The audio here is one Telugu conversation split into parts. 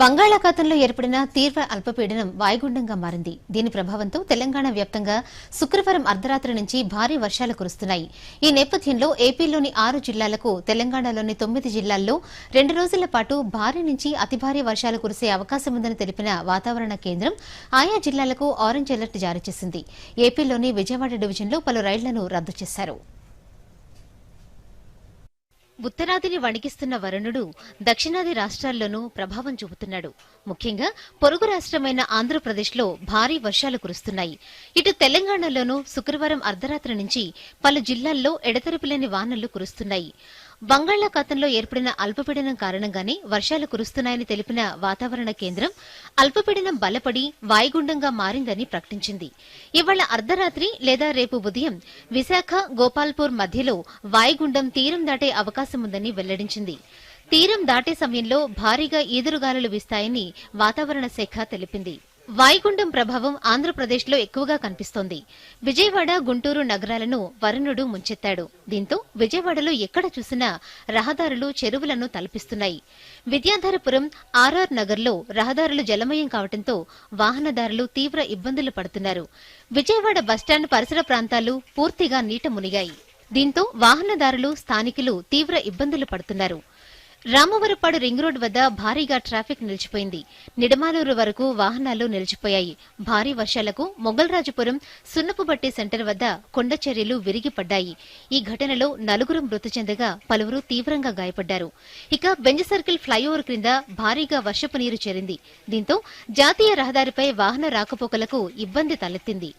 బంగాళాఖాతంలో ఏర్పడిన తీవ్ర అల్పపీడనం వాయుగుండంగా మారింది. దీని ప్రభావంతో తెలంగాణ వ్యాప్తంగా శుక్రవారం అర్ధరాత్రి నుంచి భారీ వర్షాలు కురుస్తున్నాయి. ఈ నేపథ్యంలో ఏపీలోని ఆరు జిల్లాలకు తెలంగాణలోని తొమ్మిది జిల్లాల్లో రెండు రోజుల పాటు భారీ నుంచి అతి భారీ వర్షాలు కురిసే అవకాశం ఉందని తెలిపిన వాతావరణ కేంద్రం ఆయా జిల్లాలకు ఆరెంజ్ అలర్ట్ జారీ చేసింది. ఏపీలోని విజయవాడ డివిజన్లో పలు రైళ్ళను రద్దు చేశారు. ఉత్తరాదిని వణికిస్తున్న వరుణుడు దక్షిణాది రాష్ట్రాల్లోనూ ప్రభావం చూపుతున్నాడు. ముఖ్యంగా పొరుగు రాష్ట్రమైన ఆంధ్రప్రదేశ్లో భారీ వర్షాలు కురుస్తున్నాయి. ఇటు తెలంగాణలోనూ శుక్రవారం అర్ధరాత్రి నుంచి పలు జిల్లాల్లో ఎడతెరపిలేని వానలు కురుస్తున్నాయి. బంగాళాఖాతంలో ఏర్పడిన అల్పపీడనం కారణంగానే వర్షాలు కురుస్తున్నాయని తెలిపిన వాతావరణ కేంద్రం అల్పపీడనం బలపడి వాయుగుండంగా మారిందని ప్రకటించింది. ఇవాళ అర్ధరాత్రి లేదా రేపు ఉదయం విశాఖ గోపాల్పూర్ మధ్యలో వాయుగుండం తీరం దాటే అవకాశముందని వెల్లడించింది. తీరం దాటే సమయంలో భారీగా ఈదురుగాలులు వీస్తాయని వాతావరణ శాఖ తెలిపింది. వాయుగుండం ప్రభావం ఆంధ్రప్రదేశ్లో ఎక్కువగా కనిపిస్తోంది. విజయవాడ గుంటూరు నగరాలను వరుణుడు ముంచెత్తాడు. దీంతో విజయవాడలో ఎక్కడ చూసినా రహదారులు చెరువులను తలపిస్తున్నాయి. విద్యాధరపురం ఆర్ఆర్ నగర్లో రహదారులు జలమయం కావడంతో వాహనదారులు తీవ్ర ఇబ్బందులు పడుతున్నారు. విజయవాడ బస్టాండ్ పరిసర ప్రాంతాలు పూర్తిగా నీట మునిగాయి. దీంతో వాహనదారులు స్థానికులు తీవ్ర ఇబ్బందులు పడుతున్నారు. రామవరపాడు రింగ్ రోడ్ వద్ద భారీగా ట్రాఫిక్ నిలిచిపోయింది. నిడమాలూరు వరకు వాహనాలు నిలిచిపోయాయి. భారీ వర్షాలకు మొగల్రాజుపురం సున్నపుబట్టి సెంటర్ వద్ద కొండచర్యలు విరిగిపడ్డాయి. ఈ ఘటనలో నలుగురు మృతి చెందగా పలువురు తీవ్రంగా గాయపడ్డారు. ఇక బెంజ్ సర్కిల్ ఫ్లైఓవర్ క్రింద భారీగా వర్షపు నీరు చేరింది. దీంతో జాతీయ రహదారిపై వాహన రాకపోకలకు ఇబ్బంది తలెత్తింది.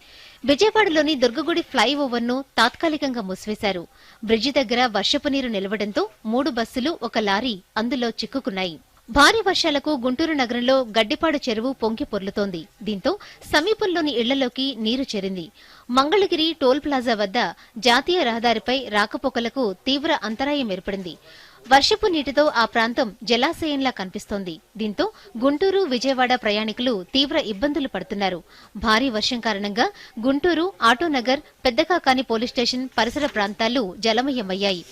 విజయవాడలోని దుర్గగుడి ఫ్లైఓవర్ను తాత్కాలికంగా మూసివేశారు. బ్రిడ్జి దగ్గర వర్షపు నీరు నిలవడంతో మూడు బస్సులు ఒక లారీ అందులో చిక్కుకున్నాయి. భారీ వర్షాలకు గుంటూరు నగరంలో గడ్డిపాడు చెరువు పొంగి పొర్లుతోంది. దీంతో సమీపంలోని ఇళ్ళలోకి నీరు చేరింది. మంగళగిరి టోల్ ప్లాజా వద్ద జాతీయ రహదారిపై రాకపోకలకు తీవ్ర అంతరాయం ఏర్పడింది. వర్షపు నీటితో ఆ ప్రాంతం జలాశయంలా కనిపిస్తోంది. దీంతో గుంటూరు విజయవాడ ప్రయాణికులు తీవ్ర ఇబ్బందులు పడుతున్నారు. భారీ వర్షం కారణంగా గుంటూరు ఆటోనగర్ పెద్దకాకాని పోలీస్ స్టేషన్ పరిసర ప్రాంతాలు జలమయమయ్యాయి.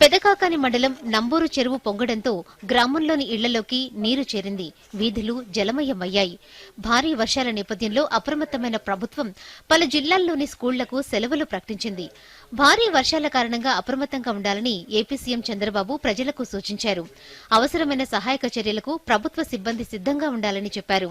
పెదకాకాని మండలం నంబూరు చెరువు పొంగడంతో గ్రామంలోని ఇళ్ళలోకి నీరు చేరింది. వీధులు జలమయమయ్యాయి. భారీ వర్షాల నేపథ్యంలో అప్రమత్తమైన ప్రభుత్వం పలు జిల్లాల్లోని స్కూళ్ళకు సెలవులు ప్రకటించింది. భారీ వర్షాల కారణంగా అప్రమత్తంగా ఉండాలని ఏపీ సీఎం చంద్రబాబు ప్రజలకు సూచించారు. అవసరమైన సహాయక చర్యలకు ప్రభుత్వ సిబ్బంది సిద్ధంగా ఉండాలని చెప్పారు.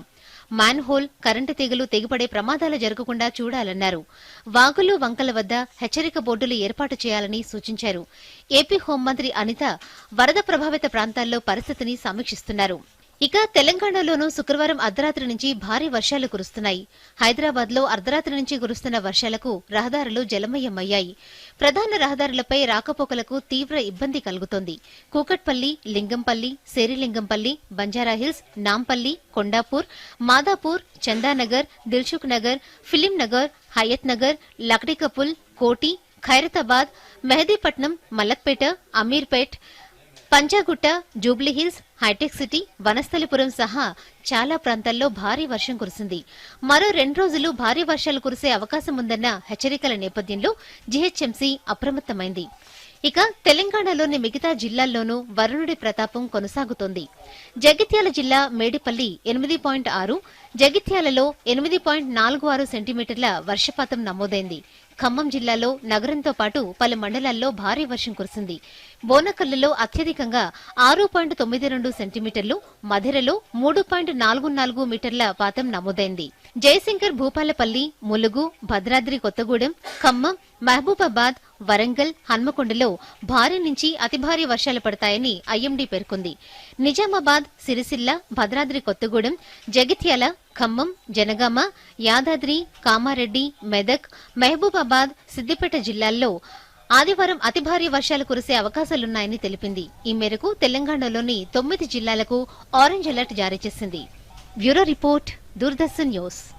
మ్యాన్ హోల్ కరెంటు తీగలు తెగిపడే ప్రమాదాలు జరగకుండా చూడాలన్నారు. వాగులు వంకల వద్ద హెచ్చరిక బోర్డులు ఏర్పాటు చేయాలని సూచించారు. ఏపీ హోంమంత్రి అనిత వరద ప్రభావిత ప్రాంతాల్లో పరిస్థితిని సమీక్షిస్తున్నారు. ఇక తెలంగాణలోనూ శుక్రవారం అర్ధరాత్రి నుంచి భారీ వర్షాలు కురుస్తున్నాయి. హైదరాబాద్లో అర్ధరాత్రి నుంచి కురుస్తున్న వర్షాలకు రహదారులు జలమయమయ్యాయి. ప్రధాన రహదారులపై రాకపోకలకు తీవ్ర ఇబ్బంది కలుగుతోంది. Kukatpally Lingampally Serilingampally Banjara Hills Nampally Kondapur Madhapur Chandanagar Dilsukh Nagar film Nagar Hayath Nagar Lakdikapul Koti Khairatabad Mehdipatnam Malakpet Ameerpet Panjagutta Jubilee Hills hitech city Vanasthalipuram సహా చాలా ప్రాంతాల్లో భారీ వర్షం కురిసింది. మరో రెండు రోజులు భారీ వర్షాలు కురిసే అవకాశం ఉందన్న హెచ్చరికల నేపథ్యంలో జీహెచ్ఎంసీ అప్రమత్తమైంది. ఇక తెలంగాణలోని మిగతా జిల్లాల్లోనూ వరుణుడి ప్రతాపం కొనసాగుతోంది. జగిత్యాల జిల్లా మేడిపల్లి ఎనిమిది పాయింట్ ఆరు జగిత్యాలలో ఎనిమిది పాయింట్ నాలుగు ఆరు సెంటీమీటర్ల వర్షపాతం నమోదైంది. ఖమ్మం జిల్లాలో నగరంతో పాటు పలు మండలాల్లో భారీ వర్షం కురిసింది. బోనకల్లులో అత్యధికంగా ఆరు పాయింట్ తొమ్మిది రెండు సెంటీమీటర్లు మధిరలో మూడు పాయింట్ నాలుగు నాలుగు మీటర్ల పాతం నమోదైంది. జయశంకర్ భూపాలపల్లి ములుగు భద్రాద్రి కొత్తగూడెం ఖమ్మం మహబూబాబాద్ వరంగల్ హన్మకొండలో భారీ నుంచి అతి భారీ వర్షాలు పడతాయని ఐఎండీ పేర్కొంది. నిజామాబాద్ సిరిసిల్ల భద్రాద్రి కొత్తగూడెం జగిత్యాల ఖమ్మం జనగామ యాదాద్రి కామారెడ్డి మెదక్ మహబూబాబాద్ సిద్దిపేట జిల్లాల్లో ఆదివారం అతి భారీ వర్షాలు కురిసే అవకాశాలున్నాయని తెలిపింది. ఈ మేరకు తెలంగాణలోని తొమ్మిది జిల్లాలకు ఆరెంజ్ అలర్ట్ జారీ చేసింది. Bureau report Doordarshan news.